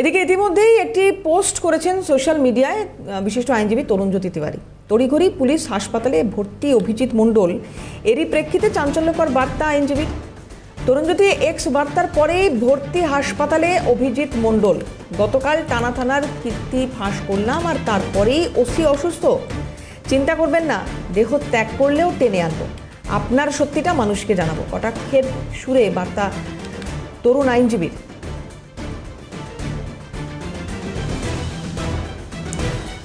এদিকে ইতিমধ্যেই একটি পোস্ট করেছেন সোশ্যাল মিডিয়ায় বিশিষ্ট আইনজীবী তরুণজ্যোতি তিওয়ারি। তড়িঘড়ি পুলিশ হাসপাতালে ভর্তি অভিজিৎ মণ্ডল। এরই প্রেক্ষিতে চাঞ্চল্যকর বার্তা আইনজীবী। তরুণজ্যোতি এক্স বার্তার পরেই ভর্তি হাসপাতালে অভিজিৎ মণ্ডল। গতকাল টানা থানার কীর্তি ফাঁস করলাম আর তারপরেই ওসি অসুস্থ। চিন্তা করবেন না, দেহ ত্যাগ করলেও টেনে আনব। আপনার সত্যিটা মানুষকে জানাব। কটাক্ষের সুরে বার্তা তরুণ আইনজীবীর।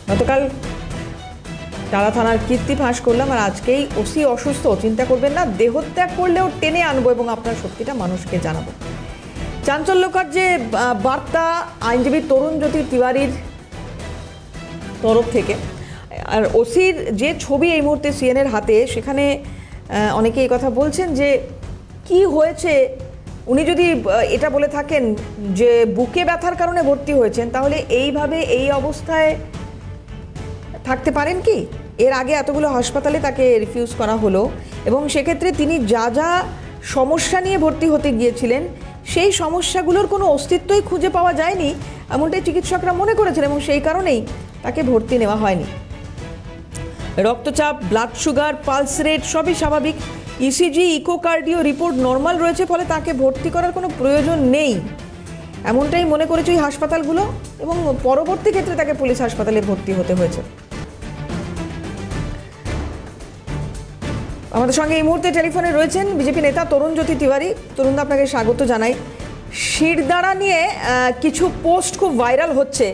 গতকাল টালা থানার কীর্তি ফাঁস করলাম আর আজকেই ওসি অসুস্থ, চিন্তা করবেন না, দেহত্যাগ করলেও টেনে আনব এবং আপনার সত্যিটা মানুষকে জানাব। চাঞ্চল্যকর যে বার্তা আইনজীবী তরুণ জ্যোতি তিওয়ারির তরফ থেকে, আর ওসির যে ছবি এই মুহূর্তে সিএনের হাতে, সেখানে অনেকে এই কথা বলছেন যে, কি হয়েছে? উনি যদি এটা বলে থাকেন যে, বুকে ব্যথার কারণে ভর্তি হয়েছেন, তাহলে এইভাবে এই অবস্থায় থাকতে পারেন কি? এর আগে এতগুলো হাসপাতালে তাকে রিফিউজ করা হলো এবং সেক্ষেত্রে তিনি যা যা সমস্যা নিয়ে ভর্তি হতে গিয়েছিলেন, সেই সমস্যাগুলোর কোনো অস্তিত্বই খুঁজে পাওয়া যায়নি, এমনটাই চিকিৎসকরা মনে করেছেন এবং সেই কারণেই তাকে ভর্তি নেওয়া হয়নি। রক্তচাপ ব্লাড সুগার পালস রেট সবই স্বাভাবিক। ইসিজি ইকোকার্ডিও রিপোর্ট নর্মাল রয়েছে, ফলে তাকে ভর্তি করার কোনো প্রয়োজন নেই। এমনটাই মনে করেছে ওই হাসপাতালগুলো এবং পরবর্তী ক্ষেত্রে তাকে পুলিশ হাসপাতালে ভর্তি হতে হয়েছে। আমাদের সঙ্গে এই মুহূর্তে টেলিফোনে রয়েছেন বিজেপি নেতা তরুণ জ্যোতি তিওয়ারি। তরুণদা আপনাকে স্বাগত জানাই। শিরদাঁড়া নিয়ে কিছু পোস্ট খুব ভাইরাল হচ্ছে,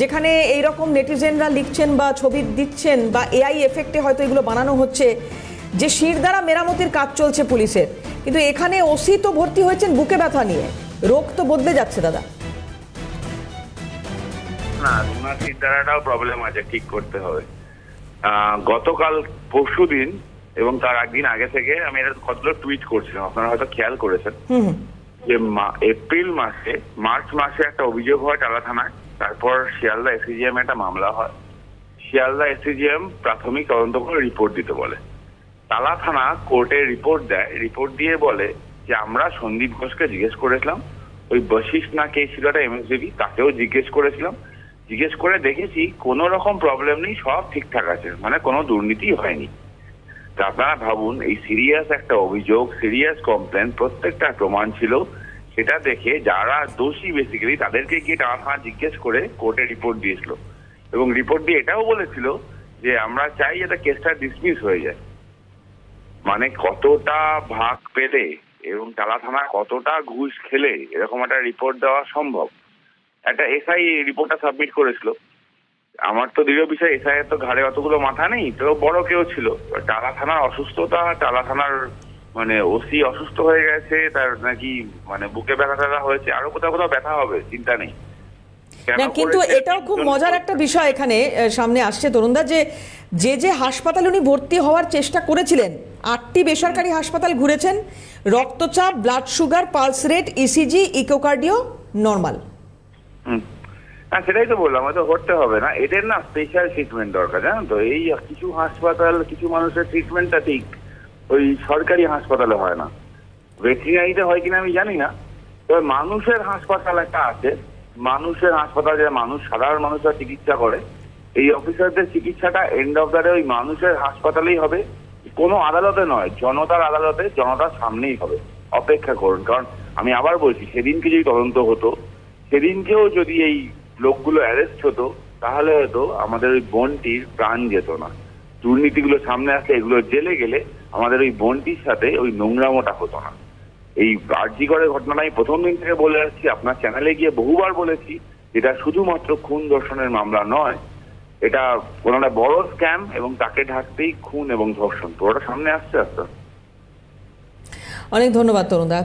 যেখানে এই রকম নেটিজেনরা লিখছেন বা ছবি দিচ্ছেন বা এআই এফেক্টে হয়তো এগুলো বানানো হচ্ছে, যে শিরদাঁড়া মেরামতির কাজ চলছে পুলিশের। কিন্তু এখানে ওসি তো ভর্তি হয়েছেন বুকে ব্যথা নিয়ে। রোগ তো বদলে যাচ্ছে, দাদা। না চিন্তাধারাটাও প্রবলেম আছে, ঠিক করতে হবে। গতকাল পরশু দিন এবং তার একদিন আগে থেকে আমি এটা কতগুলো টুইট করছিলাম আপনারা হয়তো খেয়াল করেছেন। যে এপ্রিল মাসে মার্চ মাসে একটা অভিযোগ হয় টালা থানায় তারপর শিয়ালদা এসিজিএম একটা মামলা হয়। শিয়ালদা এসিজিএম প্রাথমিক তদন্ত করে রিপোর্ট দিতে বলে। তালা থানা কোর্টে রিপোর্ট দেয় রিপোর্ট দিয়ে বলে যে আমরা সন্দীপ ঘোষকে জিজ্ঞেস করেছিলাম ওই বশিস না কে ছিল একটা এমএসডিবি তাকেও জিজ্ঞেস করেছিলাম। জিজ্ঞেস করে দেখেছি কোনো রকম প্রবলেম নেই সব ঠিকঠাক আছে মানে কোনো দুর্নীতি হয়নি। তা ভাবুন, এই সিরিয়াস একটা অভিযোগ সিরিয়াস কমপ্লেন প্রত্যেকটা প্রমাণ ছিল। সেটা দেখে যারা দোষী বেসিক্যালি তাদেরকে গিয়ে টানা জিজ্ঞেস করে কোর্টে রিপোর্ট দিয়েছিল। এবং রিপোর্ট দিয়ে এটাও বলেছিল যে, আমরা চাই যাতে কেসটা ডিসমিস হয়ে যায়। মানে কতটা ভাগ পেলে এবং টালা থানা কতটা ঘুষ খেলে, এরকম একটা রিপোর্ট দেওয়া সম্ভব। একটা এসআই রিপোর্টটা সাবমিট করেছিল। আমার তো দৃঢ় বিষয় এসআই এর তো ঘাড়ে অতগুলো মাথা নেই তো বড় কেউ ছিল। টালা থানার অসুস্থতা টালা থানার মানে ওসি অসুস্থ হয়ে গেছে তার নাকি মানে বুকে ব্যথা ট্যাথা হয়েছে আরও কোথাও কোথাও ব্যথা হবে চিন্তা নেই। না কিন্তু এটাও খুব মজার একটা বিষয় এখানে সামনে আসছে। তরুণদা যে যে যে হাসপাতালে উনি ভর্তি হওয়ার চেষ্টা করেছিলেন আটটি বেসরকারি হাসপাতাল ঘুরেছেন রক্তচাপ blood sugar pulse rate ECG echocardio normal. না সেটাই তো বললাম, হয়তো করতে হবে না। এদের না স্পেশাল ট্রিটমেন্ট দরকার জানেন তো? এই কিছু হাসপাতাল, কিছু মানুষের ট্রিটমেন্টটা ঠিক, ওই সরকারি হাসপাতালে হয় না। ভেটেরিনারিতে হয় কিনা আমি জানি না। তবে মানুষের হাসপাতাল একটা আছে। মানুষের হাসপাতাল যে মানুষ, সাধারণ মানুষরা চিকিৎসা করে, এই অফিসারদের চিকিৎসাটা এন্ড অফ দ্য ডে ওই মানুষের হাসপাতালেই হবে। কোনো আদালতে নয়, জনতার আদালতে জনতার সামনেই হবে। অপেক্ষা করুন, কারণ আমি আবার বলছি, সেদিনকে যদি তদন্ত হতো, সেদিনকেও যদি এই লোকগুলো অ্যারেস্ট হতো, তাহলে হয়তো আমাদের ওই বোনটির প্রাণ যেত না। দুর্নীতিগুলো সামনে আসলে এগুলো জেলে গেলে আমাদের ওই বোনটির সাথে ওই নোংরামোটা হতো না। এই আর্জিকরের ঘটনাটা আমি প্রথম দিন থেকে বলে আসছি, আপনার চ্যানেলে গিয়ে বহুবার বলেছি এটা শুধুমাত্র খুন ধর্ষণের মামলা নয়, এটা কোনো একটা বড় স্ক্যাম এবং তাকে ঢাকতেই খুন এবং ধর্ষণ। পুরোটা সামনে আসছে আস্তে আস্তে অনেক ধন্যবাদ, তরুণদা।